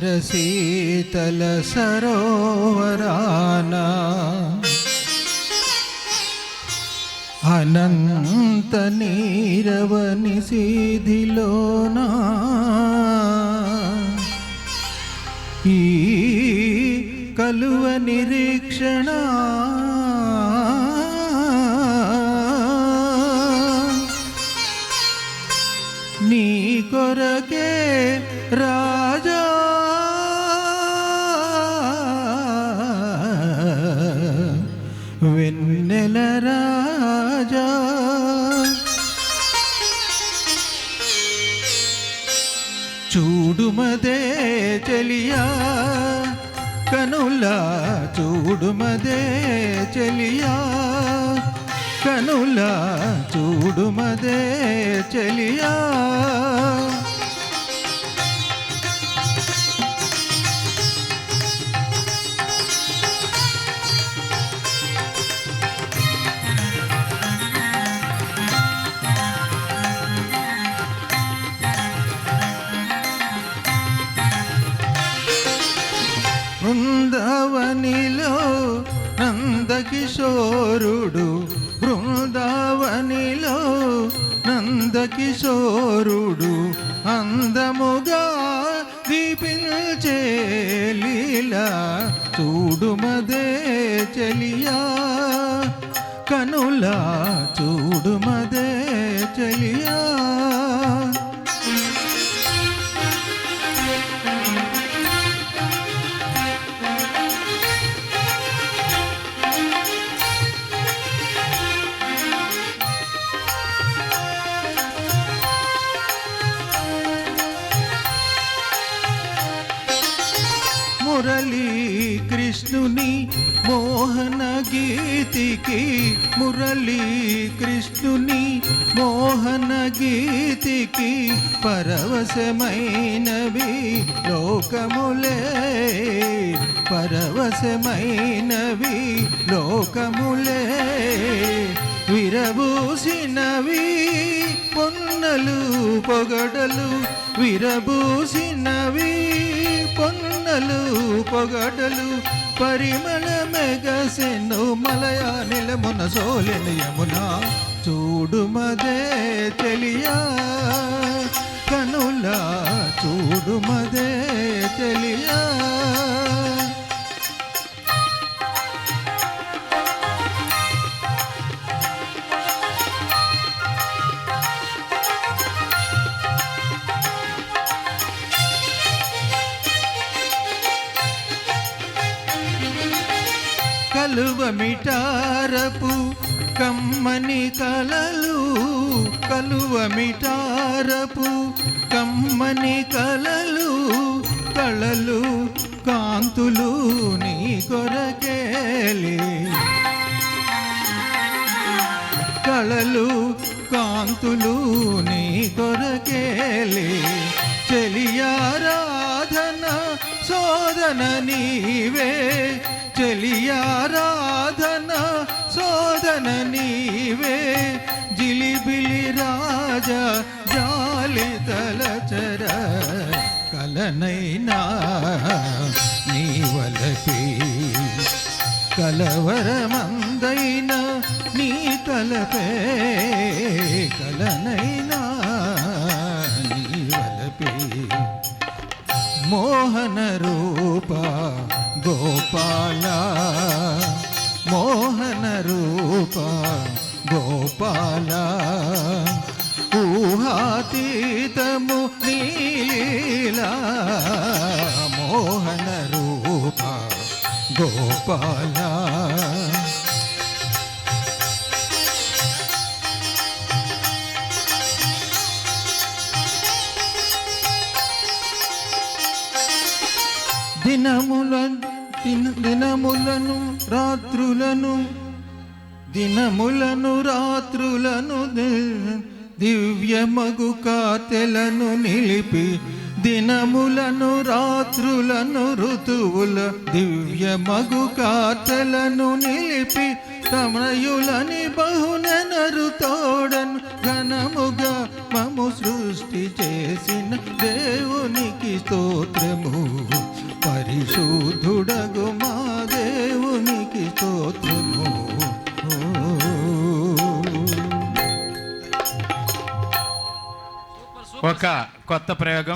హరశీతల సరోవరాన అనంత నీరవని సీధిలోన ఈ కలువ నిరీక్షణ చూడుమదే చెలియా. కనులా చూడుమదే చెలియా. కనులా చూడుమదే చెలియా. బృందావనిలో నందకిశోరుడు బృందావనిలో నందకిశోరుడు అందముగా దీపించే లీలా చూడుమదే చెలియా. కనులా చూడుమ మురళీ కృష్ణుని మోహన గీతికి మురళీ కృష్ణుని మోహన గీతికి పరవశమైనవి లోకములే. పరవశమైనవి లోకములే. విరబూసినవి పొన్నలు పొగడలు విరబూసినవి పొన్నలు పొగడలు పరిమళ మెగసెను మలయా నిలమున సోలెను యమునా. చూడుమదే తెలియా కనుల చూడుమదే తెలియా. కలువ మిటారపు కమ్మని కలలు కలువ మిటారపు కమ్మని కలలు కళలు కాంతులు నీ కొరకేలి. కళలు కాంతులు నీ కొరకేలి. చెలియారాధన శోధన నీవే చెలియారాధన శోధన నీవే. జిలిబిలి రాజా జాలి తలచర కలనైనా నీ వలపి. కలవరమందైన నీ తలపే. కలనైనా నీ వలపే. మోహన రూప గోపాల మోహన రూప గోపాల. ఊహాతీతము నీలా మోహన రూప గోపాల. దినముల దినములను రాత్రులను దినములను రాత్రులను దివ్య దివ్యమగు కాతెలను నిలిపి దినములను రాత్రులను ఋతువుల దివ్యమగు కాతెలను నిలిపి తమయులని బహునెనరు తోడను ఒక కొత్త ప్రయోగం